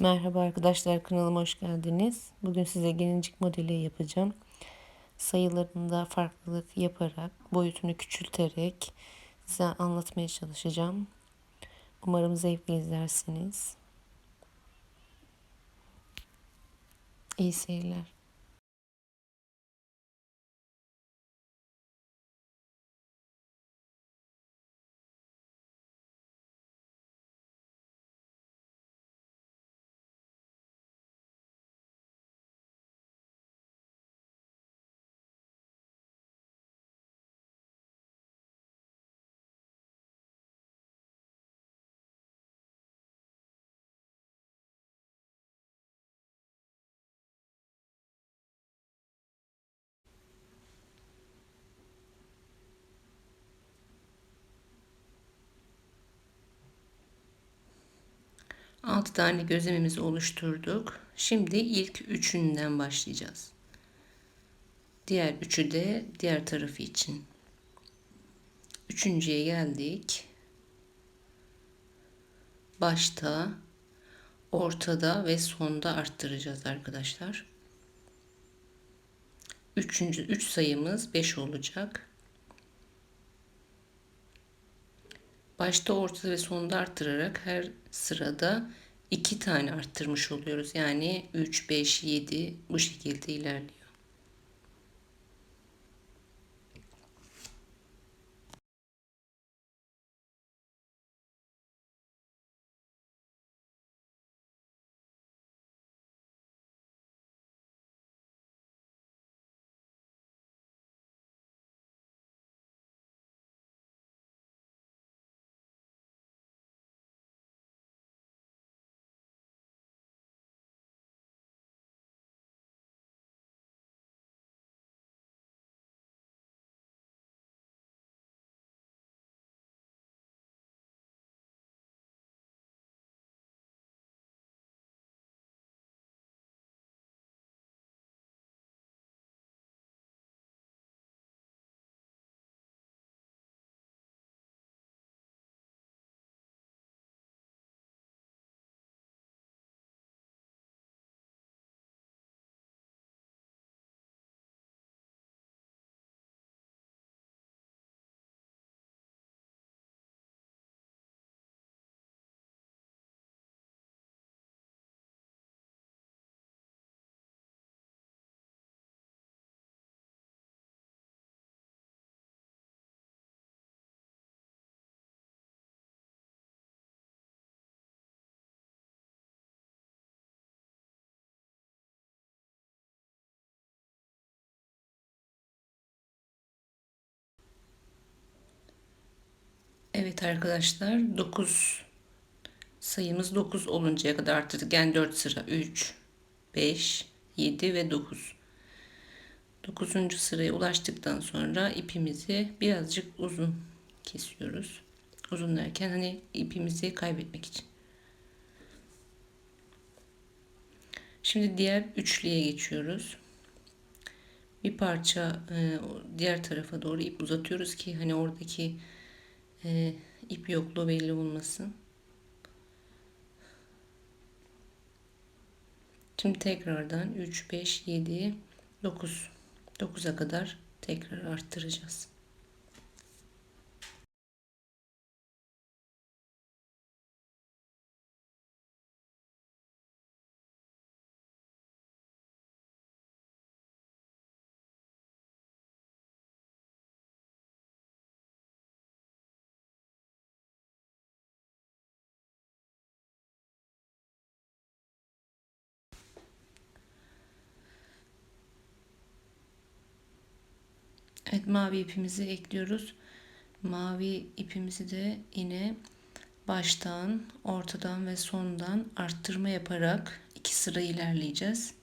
Merhaba arkadaşlar kanalıma hoş geldiniz. Bugün size gelincik modeli yapacağım. Sayılarında farklılık yaparak, boyutunu küçülterek size anlatmaya çalışacağım. Umarım zevkle izlersiniz. İyi seyirler. Altı tane gözlemimizi oluşturduk. Şimdi ilk üçünden başlayacağız. Diğer üçü de diğer tarafı için. Üçüncüye geldik. Başta, ortada ve sonda arttıracağız arkadaşlar. Üçüncü, üç sayımız 5 olacak. Başta, ortada ve sonda arttırarak her sırada iki tane arttırmış oluyoruz. Yani 3, 5, 7 bu şekilde ilerliyor. Evet arkadaşlar 9 sayımız 9 oluncaya kadar arttırdık. Yani 4 sıra 3, 5, 7 ve 9. 9. sıraya ulaştıktan sonra ipimizi birazcık uzun kesiyoruz. Uzun derken hani ipimizi kaybetmek için. Şimdi diğer üçlüye geçiyoruz. Bir parça e, diğer tarafa doğru ip uzatıyoruz ki hani oradaki e, ip yokluğu belli olmasın. Şimdi tekrardan 3, 5, 7, 9. 9'a kadar tekrar arttıracağız. Evet mavi ipimizi ekliyoruz. Mavi ipimizi de yine baştan, ortadan ve sondan arttırma yaparak iki sıra ilerleyeceğiz.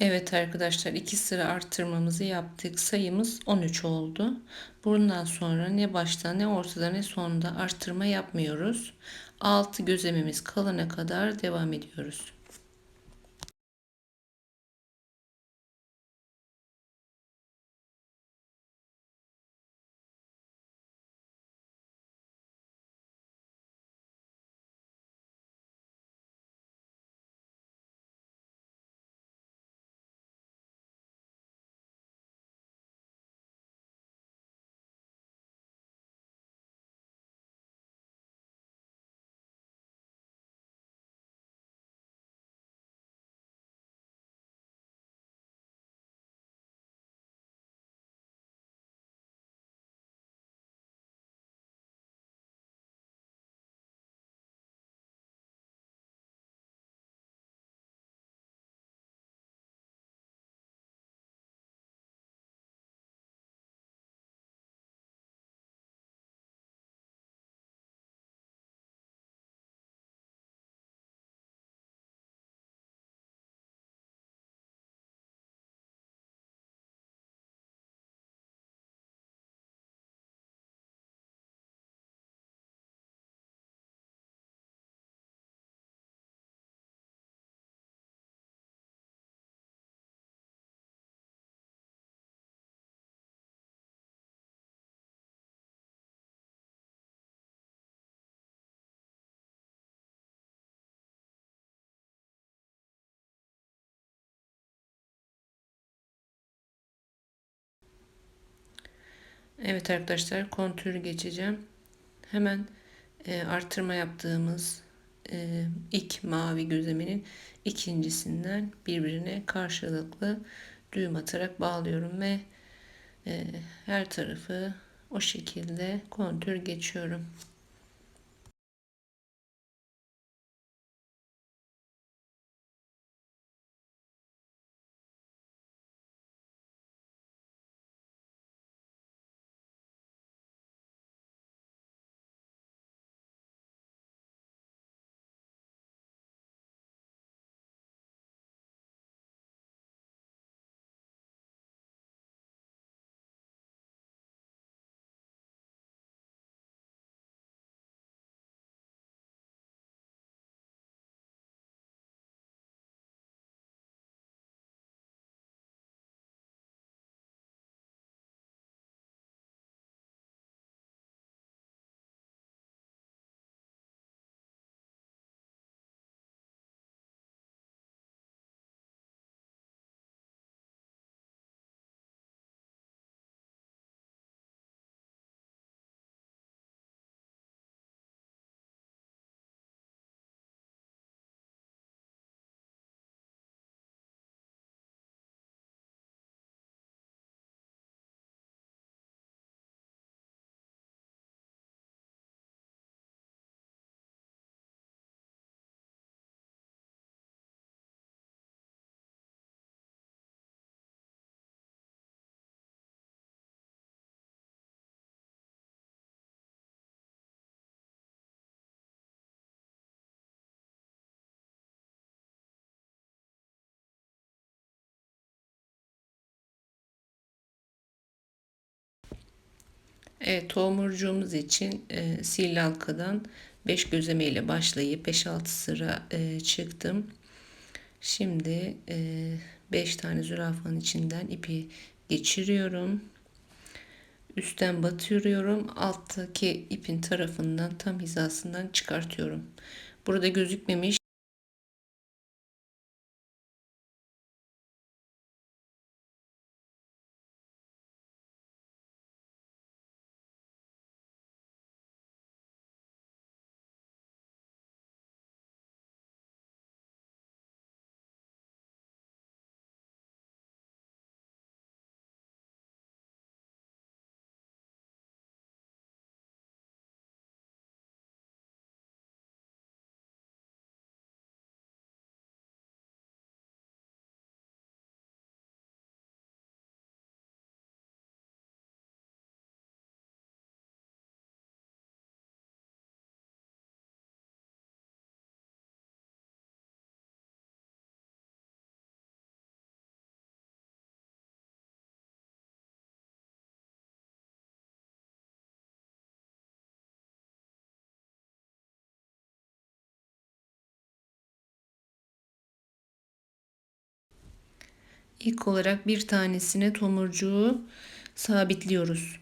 Evet arkadaşlar iki sıra arttırmamızı yaptık. Sayımız 13 oldu. Bundan sonra ne başta ne ortada ne sonda arttırma yapmıyoruz. 6 gözlemimiz kalana kadar devam ediyoruz. Evet arkadaşlar kontür geçeceğim. Hemen e, artırma yaptığımız e, ilk mavi gözleminin ikincisinden birbirine karşılıklı düğüm atarak bağlıyorum ve e, her tarafı o şekilde kontür geçiyorum. Evet tomurcuğumuz için e, sil halkadan 5 gözleme ile başlayıp 5-6 sıra e, çıktım. Şimdi 5 e, tane zürafanın içinden ipi geçiriyorum. Üstten batırıyorum. Alttaki ipin tarafından tam hizasından çıkartıyorum. Burada gözükmemiş İlk olarak bir tanesine tomurcuğu sabitliyoruz.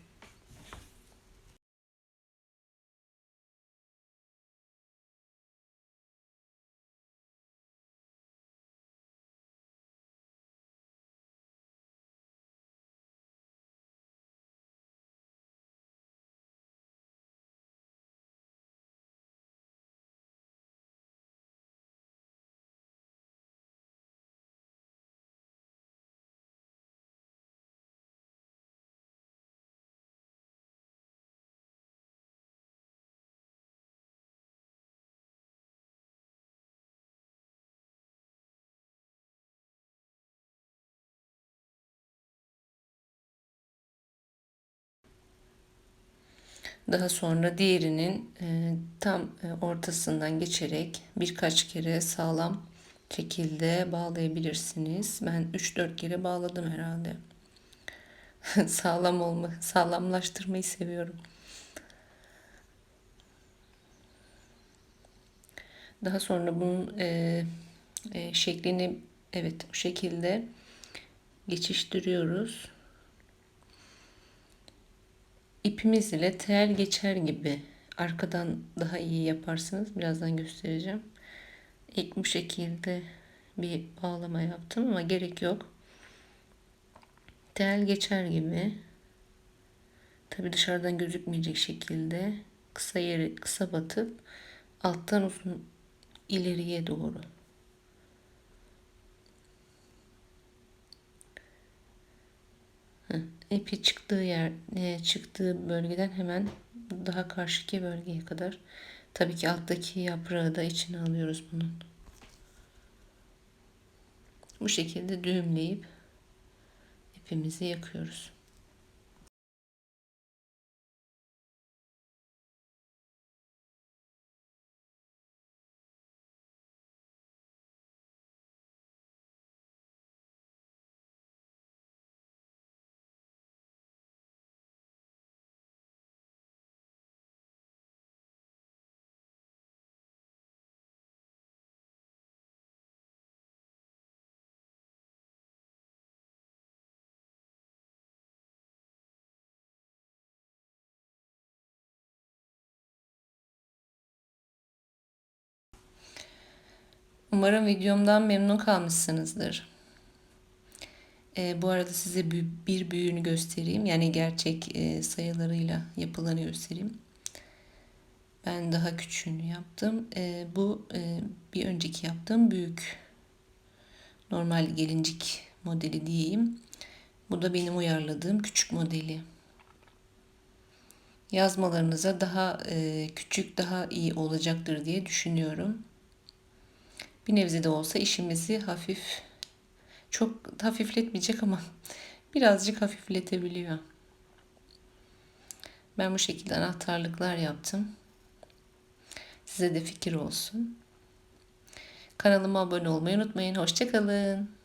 Daha sonra diğerinin e, tam e, ortasından geçerek birkaç kere sağlam şekilde bağlayabilirsiniz. Ben 3-4 kere bağladım herhalde. Sağlam olma, sağlamlaştırmayı seviyorum. Daha sonra bunun e, e, şeklini evet o şekilde geçiştiriyoruz. İpimiz ile tel geçer gibi arkadan daha iyi yaparsınız. Birazdan göstereceğim. İlk bu şekilde bir bağlama yaptım ama gerek yok. Tel geçer gibi tabi dışarıdan gözükmeyecek şekilde kısa yeri kısa batıp alttan uzun ileriye doğru ipi çıktığı yer e, çıktığı bölgeden hemen daha karşıki bölgeye kadar tabii ki alttaki yaprağı da içine alıyoruz bunun. Bu şekilde düğümleyip ipimizi yakıyoruz. Umarım videomdan memnun kalmışsınızdır. E, bu arada size bir büyüğünü göstereyim. Yani gerçek e, sayılarıyla yapılanı göstereyim. Ben daha küçüğünü yaptım. E, bu e, bir önceki yaptığım büyük. Normal gelincik modeli diyeyim. Bu da benim uyarladığım küçük modeli. Yazmalarınıza daha e, küçük daha iyi olacaktır diye düşünüyorum bir nebze de olsa işimizi hafif çok hafifletmeyecek ama birazcık hafifletebiliyor. Ben bu şekilde anahtarlıklar yaptım. Size de fikir olsun. Kanalıma abone olmayı unutmayın. Hoşçakalın.